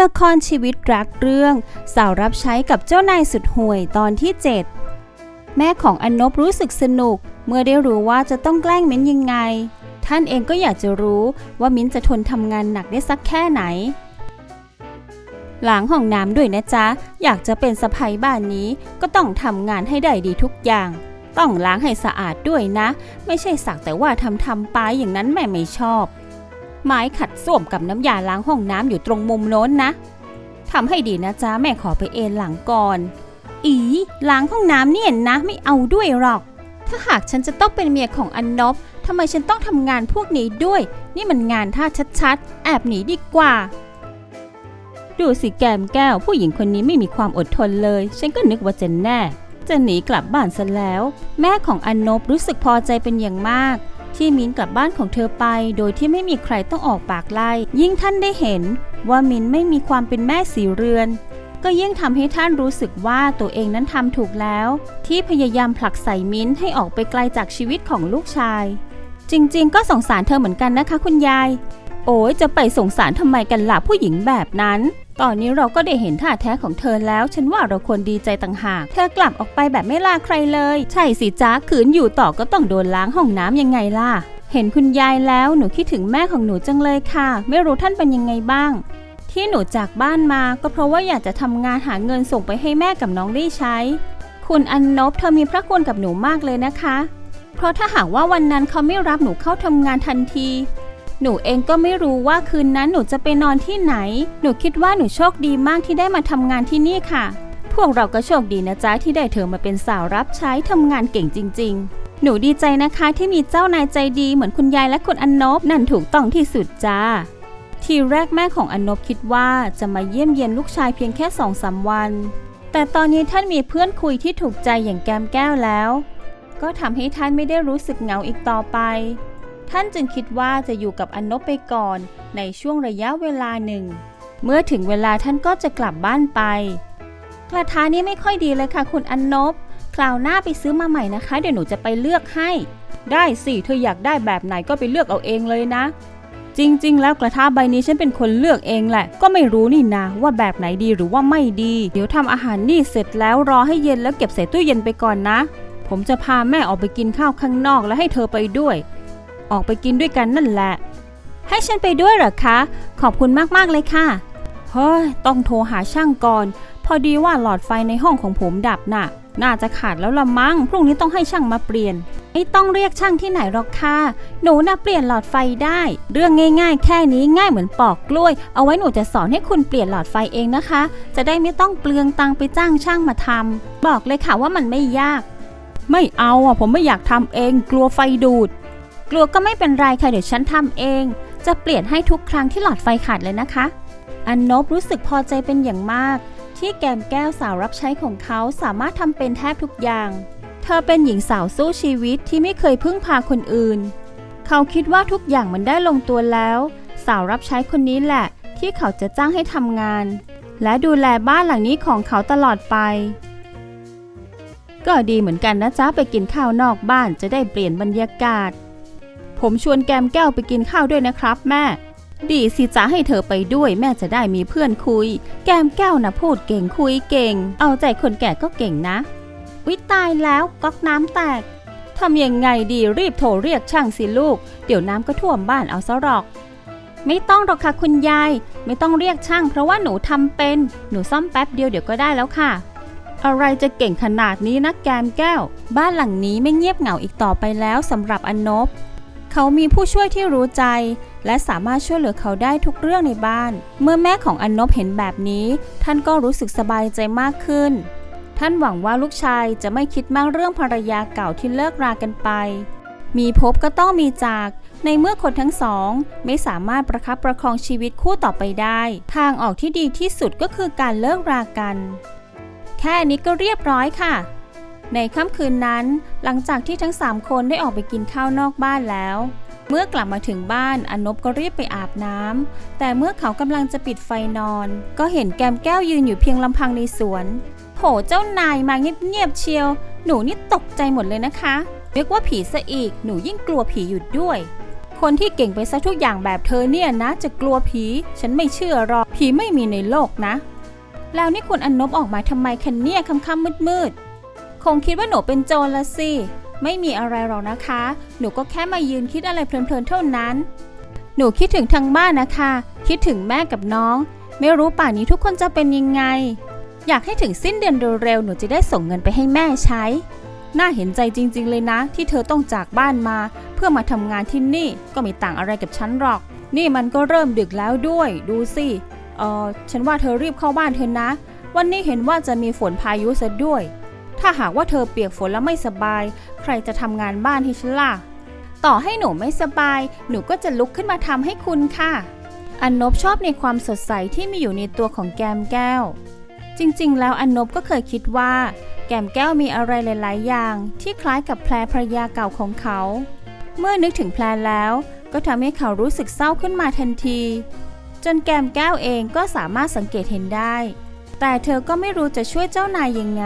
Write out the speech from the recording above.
ละครชีวิตรักเรื่องสาวรับใช้กับเจ้านายสุดห่วยตอนที่ 7 แม่ของอนนบรู้สึกสนุก เมื่อได้รู้ว่าจะต้องแกล้งมิ้นยังไง ท่านเองก็อยากจะรู้ว่ามิ้นจะทนทำงานหนักได้สักแค่ไหน หล้างห้องน้ำด้วยนะจ๊ะ อยากจะเป็นสะใภ้บ้านนี้ก็ต้องทำงานให้ได้ดีทุกอย่าง ต้องล้างให้สะอาดด้วยนะ ไม่ใช่สักแต่ว่าทำทำไปอย่างนั้นแม่ไม่ชอบ ไม้ขัดส้วมกับน้ำยาล้างห้องน้ำอยู่ตรงมุมโน้นนะทำให้ดีนะจ๊ะแม่ขอไปเอนหลังก่อน อีล้างห้องน้ำเนี่ยนะไม่เอาด้วยหรอก ถ้าหากฉันจะต้องเป็นเมียของอันนบทำไมฉันต้องทำงานพวกนี้ด้วย นี่มันงานท่าชัดๆ แอบหนีดีกว่า ดูสิแกมแก้ว ผู้หญิงคนนี้ไม่มีความอดทนเลย ฉันก็นึกว่าจะแน่ จะหนีกลับบ้านซะแล้ว แม่ของอันนบรู้สึกพอใจเป็นอย่างมาก ที่มิ้นกลับบ้านของเธอไป โดยที่ไม่มีใครต้องออกปากไล่ ยิ่งท่านได้เห็นว่ามิ้นไม่มีความเป็นแม่สีเรือน ก็ยิ่งทำให้ท่านรู้สึกว่าตัวเองนั้นทำถูกแล้ว ที่พยายามผลักใส่มิ้นให้ออกไปไกลจากชีวิตของลูกชาย จริงๆ ก็สงสารเธอเหมือนกันนะคะ คุณยาย โอ้ยจะไปสงสารทำไมกันล่ะผู้หญิงแบบนั้น ตอนนี้เราก็ได้เห็นท่าแท้ของเธอแล้ว ฉันว่าเราควรดีใจต่างหาก เธอกลับออกไปแบบไม่ลาใครเลย ใช่สิจ้าขืนอยู่ต่อก็ต้องโดนล้างห้องน้ำยังไงล่ะ เห็นคุณยายแล้วหนูคิดถึงแม่ของหนูจังเลยค่ะ ไม่รู้ท่านเป็นยังไงบ้าง ที่หนูจากบ้านมาก็เพราะว่าอยากจะทำงานหาเงินส่งไปให้แม่กับน้องได้ใช้ คุณอันนบเธอมีพระคุณกับหนูมากเลยนะคะ เพราะถ้าหากว่าวันนั้นเขาไม่รับหนูเข้าทำงานทันที หนูเองก็ไม่รู้ว่าคืนนั้นหนูจะไปนอนที่ไหน หนูคิดว่าหนูโชคดีมากที่ได้มาทำงานที่นี่ค่ะ พวกเราก็โชคดีนะจ๊ะที่ได้เธอมาเป็นสาวรับใช้ทำงานเก่งจริง ๆ หนูดีใจนะคะที่มีเจ้านายใจดีเหมือนคุณยายและคุณอนนบนั่นถูกต้องที่สุดจ้า ทีแรกแม่ของอนนบคิดว่าจะมาเยี่ยมเยียนลูกชายเพียงแค่สองสามวัน แต่ตอนนี้ท่านมีเพื่อนคุยที่ถูกใจอย่างแก้มแก้วแล้ว ก็ทำให้ท่านไม่ได้รู้สึกเหงาอีกต่อไป ท่านจึงคิดว่าจะอยู่กับอนนบไปก่อนในช่วงระยะเวลาหนึ่ง เมื่อถึงเวลาท่านก็จะกลับบ้านไป กระทะนี้ไม่ค่อยดีเลยค่ะคุณอนนบ คราวหน้าไปซื้อมาใหม่นะคะ เดี๋ยวหนูจะไปเลือกให้ ได้สิเธออยากได้แบบไหนก็ไปเลือกเอาเองเลยนะ จริง ๆ แล้วกระทะใบนี้ฉันเป็นคนเลือกเองแหละ ก็ไม่รู้นี่นะว่าแบบไหนดีหรือว่าไม่ดี เดี๋ยวทำอาหารนี่เสร็จแล้วรอให้เย็นแล้วเก็บใส่ตู้เย็นไปก่อนนะ ผมจะพาแม่ออกไปกินข้าวข้างนอกแล้วให้เธอไปด้วย ออกไปกินด้วยกันนั่นแหละ ให้ฉันไปด้วยเหรอคะ ขอบคุณมากๆเลยค่ะ เฮ้ย ต้องโทรหาช่างก่อน พอดีว่าหลอดไฟในห้องของผมดับน่ะ น่าจะขาดแล้วละมั้ง พรุ่งนี้ต้องให้ช่างมาเปลี่ยน ไม่ต้องเรียกช่างที่ไหนหรอกค่ะ หนูน่ะเปลี่ยนหลอดไฟได้ เรื่องง่ายๆ แค่นี้ง่ายเหมือนปอกกล้วย เอาไว้หนูจะสอนให้คุณเปลี่ยนหลอดไฟเองนะคะ จะได้ไม่ต้องเปลืองตังไปจ้างช่างมาทำบอกเลยค่ะว่ามันไม่ยาก ไม่เอาอะผมไม่อยากทำเอง กลัวไฟดูด กลัวก็ไม่เป็นไรค่ะเดี๋ยวฉันทำเอง จะเปลี่ยนให้ทุกครั้งที่หลอดไฟขาดเลยนะคะ อันนบรู้สึกพอใจเป็นอย่างมาก ที่แกมแก้วสาวรับใช้ของเขาสามารถทำเป็นแทบทุกอย่าง เธอเป็นหญิงสาวสู้ชีวิตที่ไม่เคยพึ่งพาคนอื่น เขาคิดว่าทุกอย่างมันได้ลงตัวแล้ว สาวรับใช้คนนี้แหละ ที่เขาจะจ้างให้ทำงาน และดูแลบ้านหลังนี้ของเขาตลอดไปก็ดีเหมือนกันนะจ๊ะไปกินข้าวนอกบ้านจะได้เปลี่ยนบรรยากาศ ผมชวนแกมแก้วไปกินข้าวด้วยนะครับ แม่ ดีสิจ๊ะให้เธอไปด้วยแม่จะได้มีเพื่อนคุย แกมแก้วนะพูดเก่งคุยเก่ง เอาใจคนแก่ก็เก่งนะวิตายแล้วก๊อกน้ำแตกทำยังไงดีรีบโทรเรียกช่างสิลูก เดี๋ยวน้ำก็ท่วมบ้านเอาซะหรอก ไม่ต้องหรอกค่ะคุณยาย ไม่ต้องเรียกช่าง เพราะว่าหนูทำเป็น หนูซ่อมแป๊บเดียวเดี๋ยวก็ได้แล้วค่ะ อะไรจะเก่งขนาดนี้นะแกมแก้ว บ้านหลังนี้ไม่เงียบเหงาอีกต่อไปแล้วสำหรับอนนบ เขามีผู้ช่วยที่รู้ใจ และสามารถช่วยเหลือเขาได้ทุกเรื่องในบ้าน เมื่อแม่ของอนนบเห็นแบบนี้ ท่านก็รู้สึกสบายใจมากขึ้น ท่านหวังว่าลูกชายจะไม่คิดมากเรื่องภรรยาเก่าที่เลิกรากันไป มีพบก็ต้องมีจาก ในเมื่อคนทั้งสอง ไม่สามารถประคับประคองชีวิตคู่ต่อไปได้ ทางออกที่ดีที่สุดก็คือการเลิกรากัน แค่นี้ก็เรียบร้อยค่ะ ในค่ำคืนนั้น หลังจากที่ทั้ง 3 คนได้ออกไปกินข้าวนอกบ้านแล้ว เมื่อกลับมาถึงบ้านอนบก็รีบไปอาบน้ำแต่เมื่อเขากำลังจะปิดไฟนอน ก็เห็นแกมแก้วยืนอยู่เพียงลำพังในสวนโหเจ้านายมาเงียบๆเชียว หนูนี่ตกใจหมดเลยนะคะนึกว่าผีซะอีกหนูยิ่งกลัวผีอยู่ด้วยคคนที่เก่งไปซะทุกอย่างแบบเธอเนี่ยนะ จะกลัวผี ฉันไม่เชื่อหรอกผีไม่มีในโลกนะ แล้วนี่คุณอนนบออกมาทำไมคันเนี่ยค่ำๆมืดๆ คงคิดว่าหนูเป็นโจรละสิ ไม่มีอะไรหรอกนะคะ หนูก็แค่มายืนคิดอะไรเพลินๆเท่านั้น หนูคิดถึงทางบ้านนะคะ คิดถึงแม่กับน้อง ไม่รู้ป่านนี้ทุกคนจะเป็นยังไง อยากให้ถึงสิ้นเดือนเร็วๆ หนูจะได้ส่งเงินไปให้แม่ใช้ น่าเห็นใจจริง ๆ เลยนะ ที่เธอต้องจากบ้านมา เพื่อมาทำงานที่นี่ก็ไม่ต่างอะไรกับฉันหรอก นี่มันก็เริ่มดึกแล้วด้วย ดูสิเออฉันว่าเธอรีบเข้าบ้านเธอนะ วันนี้เห็นว่าจะมีฝนพายุซะด้วย ถ้าหากว่าเธอเปียกฝนแล้วไม่สบาย ใครจะทำงานบ้านให้ฉันล่ะ ต่อให้หนูไม่สบาย หนูก็จะลุกขึ้นมาทำให้คุณค่ะ อันนบชอบในความสดใสที่มีอยู่ในตัวของแกมแก้ว จริงๆ แล้วอันนบก็เคยคิดว่า แกมแก้วมีอะไรหลาย ๆ อย่าง ที่คล้ายกับแพรภรยาเก่าของเขา เมื่อนึกถึงแพรแล้ว ก็ทำให้เขารู้สึกเศร้าขึ้นมาทันที จนแกมแก้วเองก็สามารถสังเกตเห็นได้ แต่เธอก็ไม่รู้จะช่วยเจ้านายยังไง